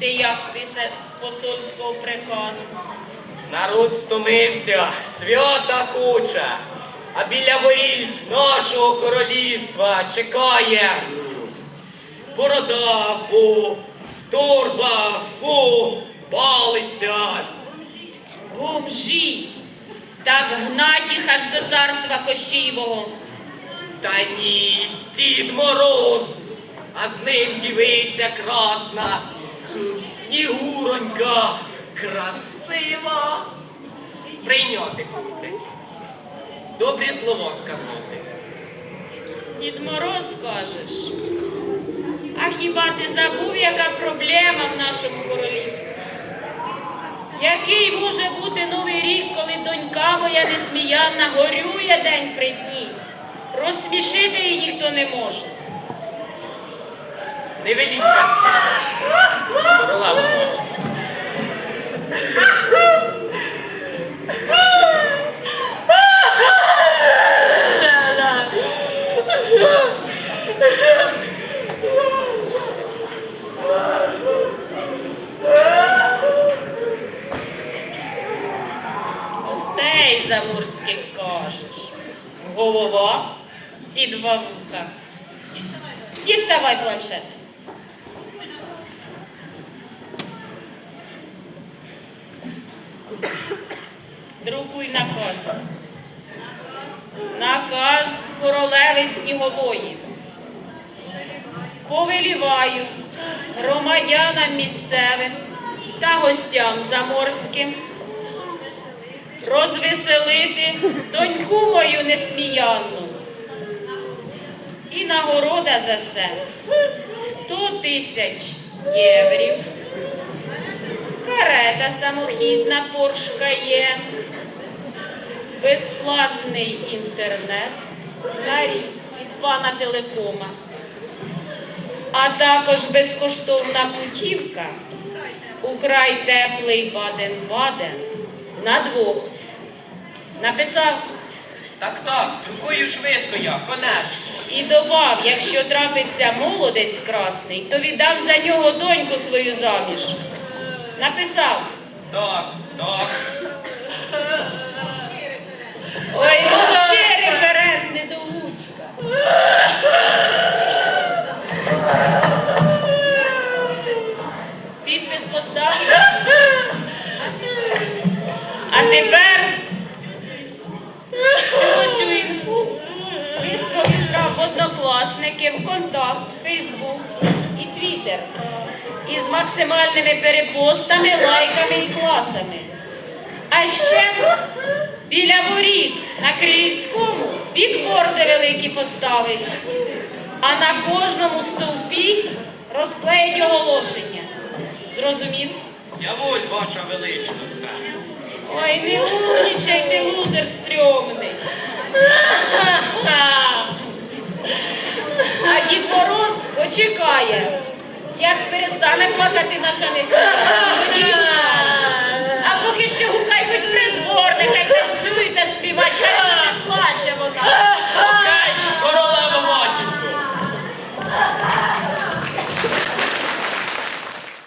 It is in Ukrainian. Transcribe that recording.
Ти як після посольського приказу. Народ стомився, свята хоче, а біля воріт нашого королівства чекає борода, фу, торба, фу, палиця. Бомжі! Так гнать їх аж до царства Кощієвого. Та ні, Дід Мороз, а з ним дівиця красна, снігуронька, красива. Прийняти просять. Добрі слова сказати. Дід Мороз кажеш. А хіба ти забув, яка проблема в нашому королівстві? Який може бути новий рік, коли донька моя несміянна горює день при дні? Розсмішити її ніхто не може. Не веліть казки. Королева бачить. Гостей заморських кажеш. Голова і два вуха. Діставай планшет. Друкуй наказ. Наказ королеви снігової. Повеліваю громадянам місцевим та гостям заморським розвеселити доньку мою несміянну. І нагорода за це 100 тисяч єврів. Карета самохідна Порш Каєн. Безплатний інтернет на рік від пана телекома. А також безкоштовна путівка у край теплий Баден-Баден на двох. Написав Так, так, друкую швидко я, конечно. і добав, якщо трапиться молодець красний, то віддав за нього доньку свою заміж. Написав. Так, так. Однокласники, в контакт, Фейсбук і Твіттер. Із максимальними перепостами, лайками і класами. А ще біля воріт на Крилівському бікборди великі поставить, а на кожному стовпі розклеять оголошення. Зрозумів? Я воль, ваша величність. Ой, не умнічайте, лузер стрьомний. А Дід Мороз почекає, як перестане плакати наша несміянка.